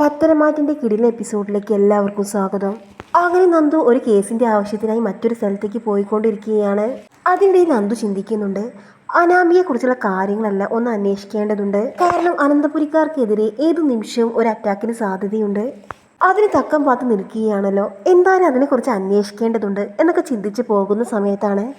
പത്തരമാറ്റിന്റെ കിടിലൻ എപ്പിസോഡിലേക്ക് എല്ലാവർക്കും സ്വാഗതം. അങ്ങനെ നന്ദു ഒരു കേസിന്റെ ആവശ്യത്തിനായി മറ്റൊരു സ്ഥലത്തേക്ക് പോയിക്കൊണ്ടിരിക്കുകയാണ്. അതിനിടെ നന്ദു ചിന്തിക്കുന്നുണ്ട് അനാമിയെ കുറിച്ചുള്ള കാര്യങ്ങളെല്ലാം ഒന്ന് അന്വേഷിക്കേണ്ടതുണ്ട്. കാരണം അനന്തപുരിക്കാർക്കെതിരെ ഏത് നിമിഷവും ഒരു അറ്റാക്കിന് സാധ്യതയുണ്ട്. അതിന് തക്കം പാത്ത് നിൽക്കുകയാണല്ലോ. എന്തായാലും അതിനെക്കുറിച്ച് അന്വേഷിക്കേണ്ടതുണ്ട് എന്നൊക്കെ ചിന്തിച്ച് പോകുന്ന സമയത്താണ്.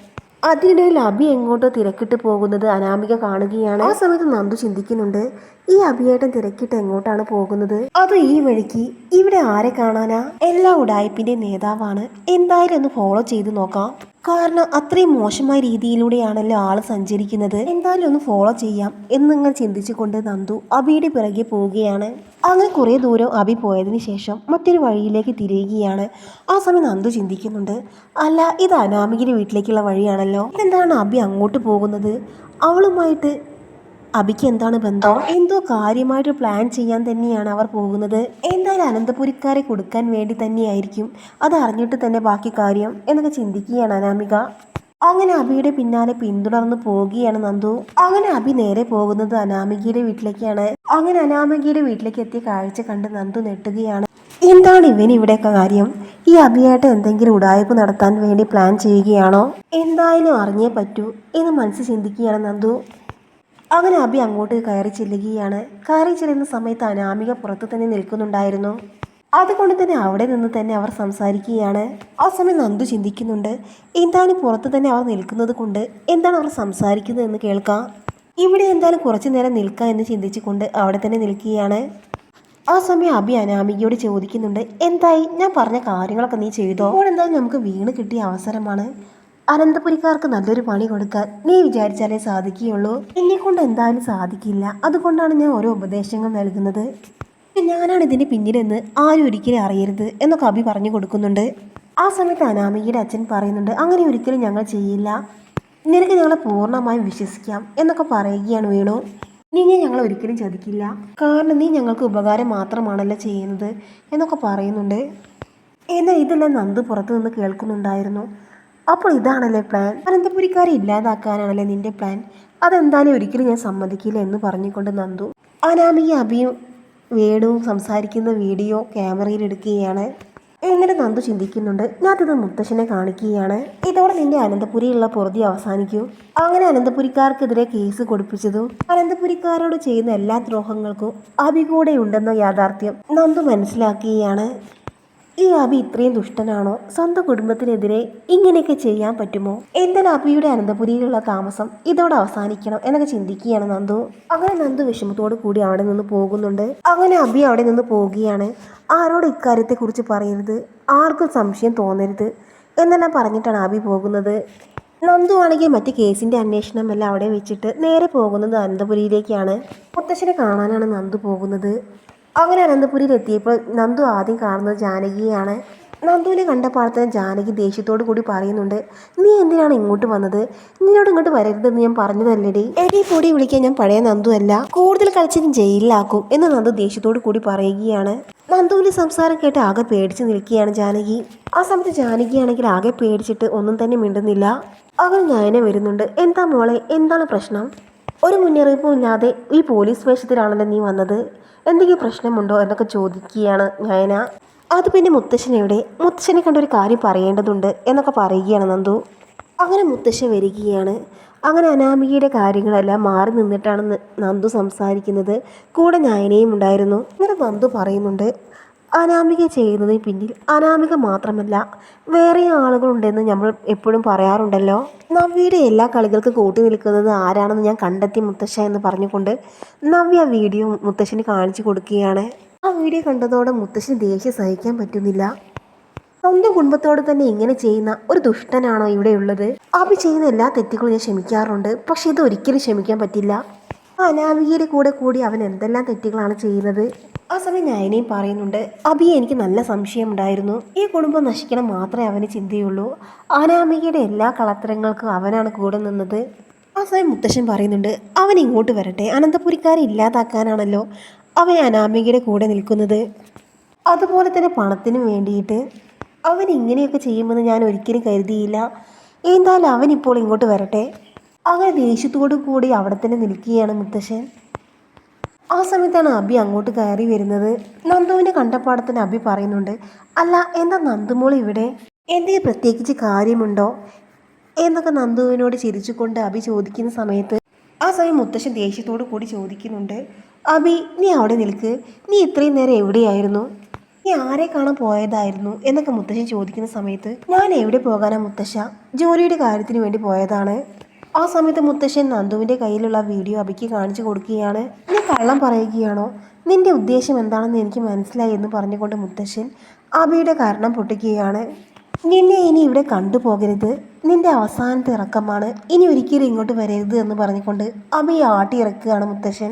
അതിനിടയിൽ അബി എങ്ങോട്ടോ തിരക്കിട്ട് പോകുന്നത് അനാമിക കാണുകയാണ്. ആ സമയത്ത് നന്ദു ചിന്തിക്കുന്നുണ്ട് ഈ അഭിയേട്ടൻ തിരക്കിട്ട് എങ്ങോട്ടാണ് പോകുന്നത്? അത് ഈ വഴിക്ക്. ഇവിടെ ആരെ കാണാനാ? എല്ലാ ഉടായ്പിന്റെ നേതാവാണ്. എന്തായാലും ഒന്ന് ഫോളോ ചെയ്ത് നോക്കാം. കാരണം അത്രയും മോശമായ രീതിയിലൂടെയാണല്ലോ ആൾ സഞ്ചരിക്കുന്നത്. എന്തായാലും ഒന്ന് ഫോളോ ചെയ്യാം എന്ന് എന്നിങ്ങനെ ചിന്തിച്ചുകൊണ്ട് നന്ദു അബിയുടെ പിറകെ പോവുകയാണ്. അങ്ങനെ കുറേ ദൂരം അബി പോയതിന് ശേഷം മറ്റൊരു വഴിയിലേക്ക് തിരിയുകയാണ്. ആ സമയം നന്ദു ചിന്തിക്കുന്നുണ്ട്. അല്ല ഇത് അനാമികിന്റെ വീട്ടിലേക്കുള്ള വഴിയാണല്ലോ. എന്താണ് അബി അങ്ങോട്ട് പോകുന്നത്? അവളുമായിട്ട് അബിക്ക് എന്താണ് ബന്ധം? എന്തോ കാര്യമായിട്ട് പ്ലാൻ ചെയ്യാൻ തന്നെയാണ് അവർ പോകുന്നത്. എന്തായാലും അനന്തപുരിക്കാരെ കൊടുക്കാൻ വേണ്ടി തന്നെയായിരിക്കും. അത് അറിഞ്ഞിട്ട് തന്നെ ബാക്കി കാര്യം എന്നൊക്കെ ചിന്തിക്കുകയാണ് അനാമിക. അങ്ങനെ അബിയുടെ പിന്നാലെ പിന്തുടർന്ന് പോവുകയാണ് നന്ദു. അങ്ങനെ അബി നേരെ പോകുന്നത് അനാമികയുടെ വീട്ടിലേക്കാണ്. അങ്ങനെ അനാമികയുടെ വീട്ടിലേക്ക് എത്തിയ കാഴ്ച കണ്ട് നന്ദു നെട്ടുകയാണ് എന്താണ് ഇവൻ ഇവിടെയൊക്കെ കാര്യം? ഈ അഭിയായിട്ട് എന്തെങ്കിലും ഉടായ്പ നടത്താൻ വേണ്ടി പ്ലാൻ ചെയ്യുകയാണോ? എന്തായാലും അറിഞ്ഞേ പറ്റൂ എന്ന് മനസ്സ് ചിന്തിക്കുകയാണ് നന്ദു. അങ്ങനെ അബി അങ്ങോട്ട് കയറി ചെല്ലുകയാണ്. കയറി ചെല്ലുന്ന സമയത്ത് അനാമിക പുറത്ത് തന്നെ നിൽക്കുന്നുണ്ടായിരുന്നു. അതുകൊണ്ട് തന്നെ അവിടെ നിന്ന് തന്നെ അവർ സംസാരിക്കുകയാണ്. ആ സമയം നന്ദു ചിന്തിക്കുന്നുണ്ട്. എന്താണ് പുറത്ത് തന്നെ അവർ നിൽക്കുന്നത് കൊണ്ട് എന്താണ് അവർ സംസാരിക്കുന്നത് എന്ന് കേൾക്കാം. ഇവിടെ എന്തായാലും കുറച്ചു നേരം നിൽക്കാം എന്ന് ചിന്തിച്ചുകൊണ്ട് അവിടെ തന്നെ നിൽക്കുകയാണ്. ആ സമയം അബി അനാമികയോട് ചോദിക്കുന്നുണ്ട് എന്തായി? ഞാൻ പറഞ്ഞ കാര്യങ്ങളൊക്കെ നീ ചെയ്തോ? അപ്പോൾ എന്തായാലും നമുക്ക് വീണ് കിട്ടിയ അവസരമാണ്. അനന്തപുരിക്കാർക്ക് നല്ലൊരു പണി കൊടുക്കാൻ നീ വിചാരിച്ചാലേ സാധിക്കുകയുള്ളൂ. എന്നെ കൊണ്ട് എന്തായാലും സാധിക്കില്ല. അതുകൊണ്ടാണ് ഞാൻ ഓരോ ഉപദേശങ്ങൾ നൽകുന്നത്. ഞാനാണ് ഇതിന് പിന്നിലെന്ന് ആരും ഒരിക്കലും അറിയരുത് എന്നൊക്കെ അഭി പറഞ്ഞു കൊടുക്കുന്നുണ്ട്. ആ സമയത്ത് അനാമികയുടെ അച്ഛൻ പറയുന്നുണ്ട് അങ്ങനെ ഒരിക്കലും ഞങ്ങൾ ചെയ്യില്ല. നിനക്ക് ഞങ്ങളെ പൂർണമായും വിശ്വസിക്കാം എന്നൊക്കെ പറയുകയാണ് വേണു. നീ ഞാൻ ഞങ്ങളെ ഒരിക്കലും ചതിക്കില്ല. കാരണം നീ ഞങ്ങൾക്ക് ഉപകാരം മാത്രമാണല്ലോ ചെയ്യുന്നത് എന്നൊക്കെ പറയുന്നുണ്ട്. എന്നാൽ ഇതെല്ലാം നന്ദ് പുറത്തു നിന്ന് കേൾക്കുന്നുണ്ടായിരുന്നു. അപ്പോൾ ഇതാണല്ലേ പ്ലാൻ അനന്തപുരിക്കാരെ ഇല്ലാതാക്കാനാണല്ലേ നിന്റെ പ്ലാൻ അതെന്തായാലും ഒരിക്കലും ഞാൻ സമ്മതിക്കില്ല എന്ന് പറഞ്ഞുകൊണ്ട് നന്ദു അനാമിക അഭിയും വേണുവും സംസാരിക്കുന്ന വീഡിയോ ക്യാമറയിൽ എടുക്കുകയാണ്. എന്നിട്ട് നന്ദു ചിന്തിക്കുന്നുണ്ട്? ഞാനത് മുത്തശ്ശനെ കാണിക്കുകയാണ്. ഇതോടെ നിന്റെ അനന്തപുരിയുള്ള പുറതി അവസാനിക്കൂ. അങ്ങനെ അനന്തപുരിക്കാർക്കെതിരെ കേസ് കൊടുപ്പിച്ചതും അനന്തപുരിക്കാരോട് ചെയ്യുന്ന എല്ലാ ദ്രോഹങ്ങൾക്കും അഭി കൂടെ ഉണ്ടെന്ന യാഥാർത്ഥ്യം നന്ദു മനസ്സിലാക്കുകയാണ്. ഈ അബി ഇത്രയും ദുഷ്ടനാണോ? സ്വന്തം കുടുംബത്തിനെതിരെ ഇങ്ങനെയൊക്കെ ചെയ്യാൻ പറ്റുമോ? എന്തിനാ അബിയുടെ അനന്തപുരിയിലുള്ള താമസം ഇതോടെ അവസാനിക്കണം എന്നൊക്കെ ചിന്തിക്കുകയാണ് നന്ദു. അങ്ങനെ നന്ദു വിഷമത്തോടു കൂടി അവിടെ നിന്ന് പോകുന്നുണ്ട്. അങ്ങനെ അബി അവിടെ നിന്ന് പോവുകയാണ് ആരോട് ഇക്കാര്യത്തെ കുറിച്ച് പറയരുത് ആർക്കും സംശയം തോന്നരുത് എന്നെല്ലാം പറഞ്ഞിട്ടാണ് അബി പോകുന്നത്. നന്ദു ആണെങ്കിൽ മറ്റ് കേസിന്റെ അന്വേഷണം എല്ലാം അവിടെ വെച്ചിട്ട് നേരെ പോകുന്നത് അനന്തപുരിയിലേക്കാണ്. മുത്തശ്ശനെ കാണാനാണ് നന്ദു പോകുന്നത്. അങ്ങനെ അനന്തപുരിയിൽ എത്തിയപ്പോൾ നന്ദു ആദ്യം കാണുന്നത് ജാനകിയാണ് നന്ദുവിനെ കണ്ടപ്പോൾ ജാനകി ദേഷ്യത്തോടു കൂടി പറയുന്നുണ്ട് നീ എന്തിനാണ് ഇങ്ങോട്ട് വന്നത്? നിന്നോട് ഇങ്ങോട്ട് വരരുതെന്ന് ഞാൻ പറഞ്ഞതല്ലേടി? എടി പൊടി വിളിക്കാൻ ഞാൻ പഴയ നന്ദു അല്ല. കൂടുതൽ കളിച്ചതും ജയിലിലാക്കും എന്ന് നന്ദു ദേഷ്യത്തോടു കൂടി പറയുകയാണ്. നന്ദുവിന്റെ സംസാരം കേട്ട് ആകെ പേടിച്ച് നിൽക്കുകയാണ് ജാനകി. ആ സമയത്ത് ജാനകിയാണെങ്കിൽ ആകെ പേടിച്ചിട്ട് ഒന്നും തന്നെ മിണ്ടുന്നില്ല. അവൾ നയന വരുന്നുണ്ട് എന്താ മോളെ? എന്താണ് പ്രശ്നം? ഒരു മുന്നറിയിപ്പും ഇല്ലാതെ ഈ പോലീസ് വേഷത്തിലാണല്ലോ നീ വന്നത്? എന്തെങ്കിലും പ്രശ്നമുണ്ടോ എന്നൊക്കെ ചോദിക്കുകയാണ് നയന. അത് പിന്നെ മുത്തശ്ശനെവിടെ മുത്തശ്ശനെ കണ്ട ഒരു കാര്യം പറയേണ്ടതുണ്ട് എന്നൊക്കെ പറയുകയാണ് നന്ദു. അങ്ങനെ മുത്തശ്ശ വരികയാണ്. അങ്ങനെ അനാമികയുടെ കാര്യങ്ങളെല്ലാം മാറി നിന്നിട്ടാണ് നന്ദു സംസാരിക്കുന്നത്. കൂടെ നയനയും ഉണ്ടായിരുന്നു. ഇങ്ങനെ നന്ദു പറയുന്നുണ്ട് അനാമിക ചെയ്യുന്നതിന് പിന്നിൽ അനാമിക മാത്രമല്ല വേറെ ആളുകളുണ്ടെന്ന് നമ്മൾ എപ്പോഴും പറയാറുണ്ടല്ലോ. നവ്യയുടെ എല്ലാ കളികൾക്കും കൂട്ടി നിൽക്കുന്നത് ആരാണെന്ന് ഞാൻ കണ്ടെത്തി മുത്തശ്ശ എന്ന് പറഞ്ഞുകൊണ്ട് നവ്യ വീഡിയോ മുത്തശ്ശന് കാണിച്ചു കൊടുക്കുകയാണ്. ആ വീഡിയോ കണ്ടതോടെ മുത്തശ്ശന് ദേഷ്യം സഹിക്കാൻ പറ്റുന്നില്ല. സ്വന്തം കുടുംബത്തോട് തന്നെ ഇങ്ങനെ ചെയ്യുന്ന ഒരു ദുഷ്ടനാണോ ഇവിടെയുള്ളത്? അഭി ചെയ്യുന്ന എല്ലാ തെറ്റുകളും ഞാൻ ക്ഷമിക്കാറുണ്ട് പക്ഷെ ഇത് ഒരിക്കലും ക്ഷമിക്കാൻ പറ്റില്ല. അനാമികയുടെ കൂടെ കൂടി അവൻ എന്തെല്ലാം തെറ്റുകളാണ് ചെയ്യുന്നത്? ആ സമയം നയനയും പറയുന്നുണ്ട്. അബിയെ എനിക്ക് നല്ല സംശയമുണ്ടായിരുന്നു ഈ കുടുംബം നശിക്കണം മാത്രമേ അവന് ചിന്തയുള്ളൂ. അനാമികയുടെ എല്ലാ കളത്തരങ്ങൾക്കും അവനാണ് കൂടെ നിന്നത്. ആ സമയം മുത്തശ്ശൻ പറയുന്നുണ്ട് അവൻ ഇങ്ങോട്ട് വരട്ടെ. അനന്തപുരിക്കാരെ ഇല്ലാതാക്കാനാണല്ലോ അവൻ അനാമികയുടെ കൂടെ നിൽക്കുന്നത്. അതുപോലെ തന്നെ പണത്തിനും വേണ്ടിയിട്ട് അവൻ ഇങ്ങനെയൊക്കെ ചെയ്യുമെന്ന് ഞാൻ ഒരിക്കലും കരുതിയില്ല. എന്തായാലും അവൻ ഇപ്പോൾ ഇങ്ങോട്ട് വരട്ടെ. അങ്ങനെ ദേഷ്യത്തോടു കൂടി അവിടെ തന്നെ നിൽക്കുകയാണ് മുത്തശ്ശൻ. ആ സമയത്താണ് അബി അങ്ങോട്ട് കയറി വരുന്നത്. നന്ദുവിനെ കണ്ടപ്പാടത്തിന് അബി പറയുന്നുണ്ട് അല്ല എന്താ നന്ദുമോൾ ഇവിടെ? എന്തെങ്കിലും പ്രത്യേകിച്ച് കാര്യമുണ്ടോ? എന്നൊക്കെ നന്ദുവിനോട് ചിരിച്ചുകൊണ്ട് അബി ചോദിക്കുന്ന സമയത്ത് ആ സമയം മുത്തശ്ശൻ ദേഷ്യത്തോടു കൂടി ചോദിക്കുന്നുണ്ട് അബി നീ അവിടെ നിൽക്ക്. നീ ഇത്രയും നേരം എവിടെയായിരുന്നു? നീ ആരെ കാണാൻ പോയതായിരുന്നു? എന്നൊക്കെ മുത്തശ്ശൻ ചോദിക്കുന്ന സമയത്ത് ഞാൻ എവിടെ പോകാനാ മുത്തശ്ശ? ജോലിയുടെ കാര്യത്തിന് വേണ്ടി പോയതാണ്. ആ സമയത്ത് മുത്തശ്ശൻ നന്ദുവിന്റെ കയ്യിലുള്ള വീഡിയോ അബിക്ക് കാണിച്ചു കൊടുക്കുകയാണ്. നീ കള്ളം പറയുകയാണോ? നിന്റെ ഉദ്ദേശം എന്താണെന്ന് എനിക്ക് മനസ്സിലായി എന്ന് പറഞ്ഞുകൊണ്ട് മുത്തശ്ശൻ അബിയുടെ കാരണം പൊട്ടിക്കുകയാണ് നിന്നെ ഇനി ഇവിടെ കണ്ടുപോകരുത്. നിന്റെ അവസാനത്തെ ഇറക്കമാണ്. ഇനി ഒരിക്കലും ഇങ്ങോട്ട് വരരുത് എന്ന് പറഞ്ഞുകൊണ്ട് അബിയെ ആട്ടി ഇറക്കുകയാണ് മുത്തശ്ശൻ.